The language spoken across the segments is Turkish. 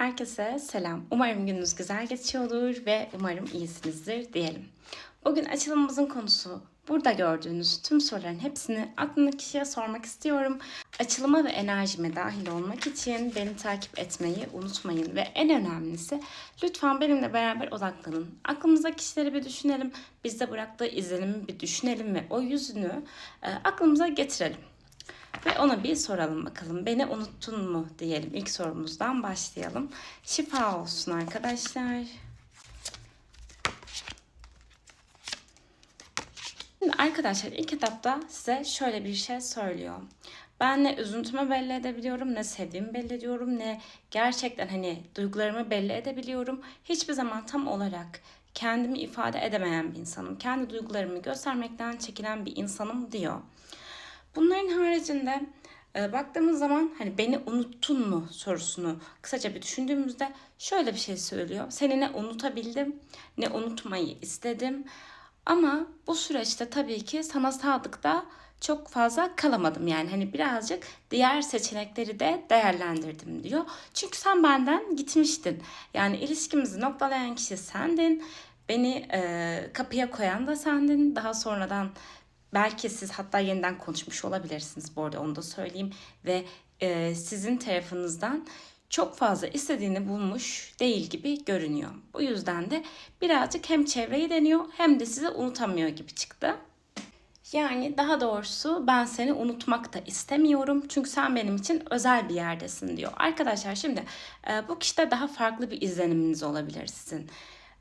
Herkese selam. Umarım gününüz güzel geçiyordur ve umarım iyisinizdir diyelim. Bugün açılımımızın konusu burada gördüğünüz tüm soruların hepsini aklındaki kişiye sormak istiyorum. Açılıma ve enerjime dahil olmak için beni takip etmeyi unutmayın ve en önemlisi lütfen benimle beraber odaklanın. Aklımızdaki kişileri bir düşünelim, bizde bıraktığı izlenimi bir düşünelim ve o yüzünü e, aklımıza getirelim. Ve ona bir soralım bakalım. Beni unuttun mu diyelim. İlk sorumuzdan başlayalım. Şifa olsun arkadaşlar. Şimdi arkadaşlar ilk etapta size şöyle bir şey söylüyor. Ben ne üzüntümü belli edebiliyorum, ne sevdiğimi belli ediyorum, ne gerçekten hani duygularımı belli edebiliyorum. Hiçbir zaman tam olarak kendimi ifade edemeyen bir insanım. Kendi duygularımı göstermekten çekinen bir insanım diyor. Haricinde e, baktığımız zaman hani beni unuttun mu sorusunu kısaca bir düşündüğümüzde şöyle bir şey söylüyor. Seni ne unutabildim ne unutmayı istedim. Ama bu süreçte tabii ki sana sadıkta çok fazla kalamadım yani hani birazcık diğer seçenekleri de değerlendirdim diyor. Çünkü sen benden gitmiştin. Yani ilişkimizi noktalayan kişi sendin. Beni e, kapıya koyan da sendin. Daha sonradan Belki siz hatta yeniden konuşmuş olabilirsiniz bu arada onu da söyleyeyim. Ve e, sizin tarafınızdan çok fazla istediğini bulmuş değil gibi görünüyor. Bu yüzden de birazcık hem çevreyi deniyor hem de sizi unutamıyor gibi çıktı. Yani daha doğrusu ben seni unutmak da istemiyorum. Çünkü sen benim için özel bir yerdesin diyor. Arkadaşlar şimdi e, bu kişide daha farklı bir izleniminiz olabilir sizin.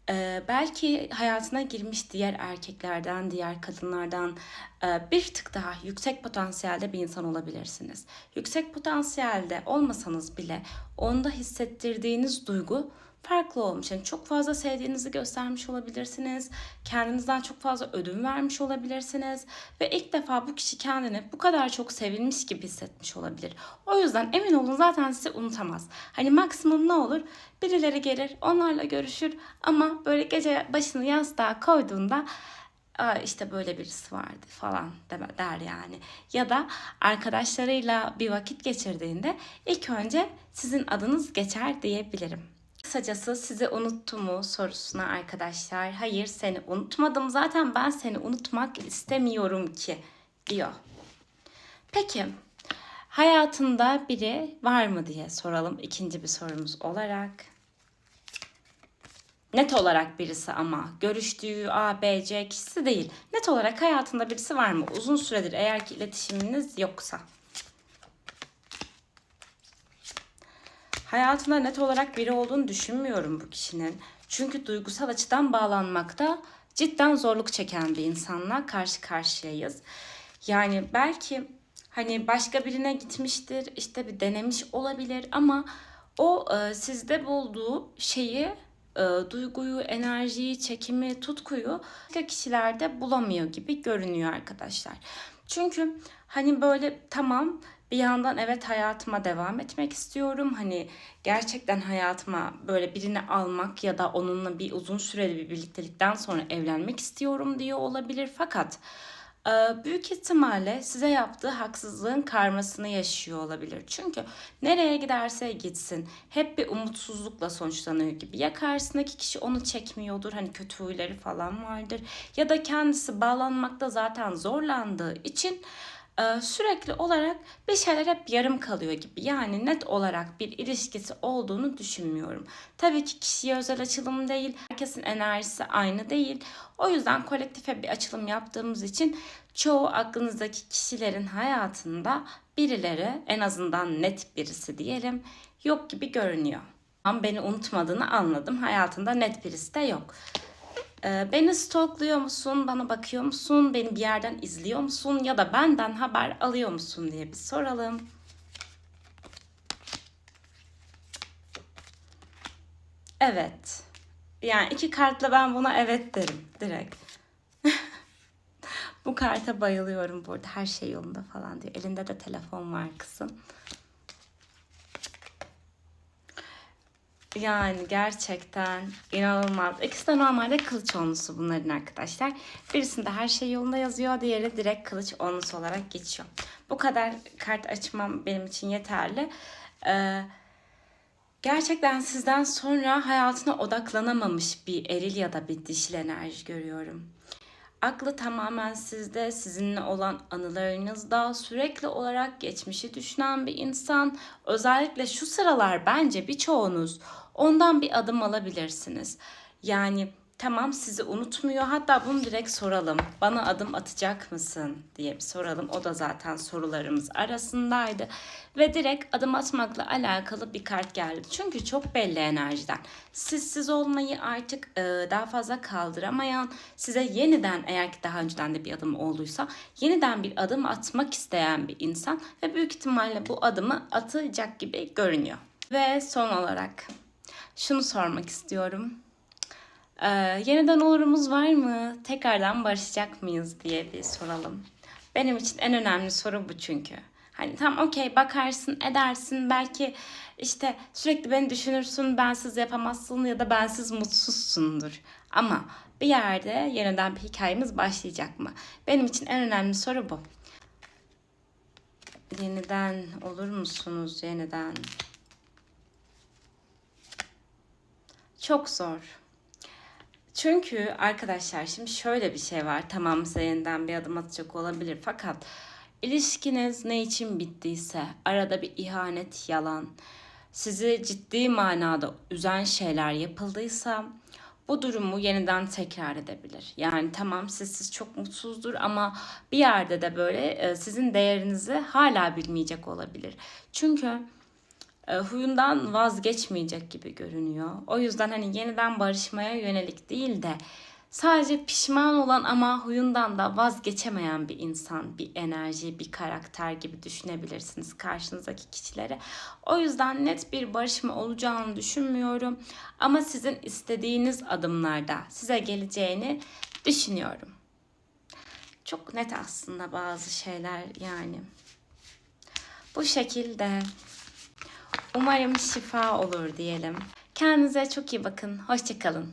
Ee, belki hayatına girmiş diğer erkeklerden, diğer kadınlardan e, bir tık daha yüksek potansiyelde bir insan olabilirsiniz. Yüksek potansiyelde olmasanız bile onda hissettirdiğiniz duygu farklı olmuş. Yani çok fazla sevdiğinizi göstermiş olabilirsiniz. Kendinizden çok fazla ödün vermiş olabilirsiniz. Ve ilk defa bu kişi kendini bu kadar çok sevilmiş gibi hissetmiş olabilir. O yüzden emin olun zaten sizi unutamaz. Hani maksimum ne olur? Birileri gelir, onlarla görüşür ama böyle gece başını yastığa koyduğunda işte böyle birisi vardı falan der yani. Ya da arkadaşlarıyla bir vakit geçirdiğinde ilk önce sizin adınız geçer diyebilirim. Kısacası sizi unuttu mu sorusuna arkadaşlar. Hayır seni unutmadım. Zaten ben seni unutmak istemiyorum ki diyor. Peki hayatında biri var mı diye soralım ikinci bir sorumuz olarak. Net olarak birisi ama görüştüğü A, B, C kişisi değil. Net olarak hayatında birisi var mı? Uzun süredir eğer ki iletişiminiz yoksa. Hayatında net olarak biri olduğunu düşünmüyorum bu kişinin. Çünkü duygusal açıdan bağlanmakta cidden zorluk çeken bir insanla karşı karşıyayız. Yani belki hani başka birine gitmiştir, işte bir denemiş olabilir ama o e, sizde bulduğu şeyi e, duyguyu, enerjiyi, çekimi, tutkuyu başka kişilerde bulamıyor gibi görünüyor arkadaşlar. Çünkü hani böyle tamam bir yandan evet hayatıma devam etmek istiyorum. Hani gerçekten hayatıma böyle birini almak ya da onunla bir uzun süreli bir birliktelikten sonra evlenmek istiyorum diyor olabilir. Fakat e, büyük ihtimalle size yaptığı haksızlığın karmasını yaşıyor olabilir. Çünkü nereye giderse gitsin hep bir umutsuzlukla sonuçlanıyor gibi. Ya karşısındaki kişi onu çekmiyordur hani kötü huyları falan vardır ya da kendisi bağlanmakta zaten zorlandığı için sürekli olarak bir şeyler hep yarım kalıyor gibi. Yani net olarak bir ilişkisi olduğunu düşünmüyorum. Tabii ki kişiye özel açılım değil. Herkesin enerjisi aynı değil. O yüzden kolektife bir açılım yaptığımız için çoğu aklınızdaki kişilerin hayatında birileri en azından net birisi diyelim yok gibi görünüyor. Ama beni unutmadığını anladım. Hayatında net birisi de yok. Ee, beni stalkluyor musun? Bana bakıyor musun? Beni bir yerden izliyor musun? Ya da benden haber alıyor musun diye bir soralım. Evet. Yani iki kartla ben buna evet derim direkt. Bu karta bayılıyorum burada. Her şey yolunda falan diyor. Elinde de telefon var kızım. Yani gerçekten inanılmaz. İkisi de normalde kılıç onlusu bunların arkadaşlar. Birisinde her şey yolunda yazıyor. Diğeri direkt kılıç onlusu olarak geçiyor. Bu kadar kart açmam benim için yeterli. Ee, Gerçekten sizden sonra hayatına odaklanamamış bir eril ya da bir dişil enerji görüyorum. Aklı tamamen sizde, sizinle olan anılarınızda sürekli olarak geçmişi düşünen bir insan. Özellikle şu sıralar bence birçoğunuz ondan bir adım alabilirsiniz. Yani tamam sizi unutmuyor. Hatta bunu direkt soralım. Bana adım atacak mısın diye bir soralım. O da zaten sorularımız arasındaydı. Ve direkt adım atmakla alakalı bir kart geldi. Çünkü çok belli enerjiden. Siz siz olmayı artık e, daha fazla kaldıramayan, size yeniden eğer ki daha önceden de bir adım olduysa yeniden bir adım atmak isteyen bir insan ve büyük ihtimalle bu adımı atacak gibi görünüyor. Ve son olarak şunu sormak istiyorum. Ee, yeniden olurumuz var mı? Tekrardan barışacak mıyız diye bir soralım. Benim için en önemli soru bu çünkü. Hani tam okey bakarsın edersin belki işte sürekli beni düşünürsün bensiz yapamazsın ya da bensiz mutsuzsundur. Ama bir yerde yeniden bir hikayemiz başlayacak mı? Benim için en önemli soru bu. Yeniden olur musunuz yeniden? Çok zor. Çünkü arkadaşlar şimdi şöyle bir şey var. Tamam size yeniden bir adım atacak olabilir fakat ilişkiniz ne için bittiyse arada bir ihanet, yalan, sizi ciddi manada üzen şeyler yapıldıysa bu durumu yeniden tekrar edebilir. Yani tamam siz, siz çok mutsuzdur ama bir yerde de böyle e, sizin değerinizi hala bilmeyecek olabilir. Çünkü huyundan vazgeçmeyecek gibi görünüyor. O yüzden hani yeniden barışmaya yönelik değil de sadece pişman olan ama huyundan da vazgeçemeyen bir insan, bir enerji, bir karakter gibi düşünebilirsiniz karşınızdaki kişileri. O yüzden net bir barışma olacağını düşünmüyorum ama sizin istediğiniz adımlarda size geleceğini düşünüyorum. Çok net aslında bazı şeyler yani. Bu şekilde Umarım şifa olur diyelim. Kendinize çok iyi bakın. Hoşçakalın.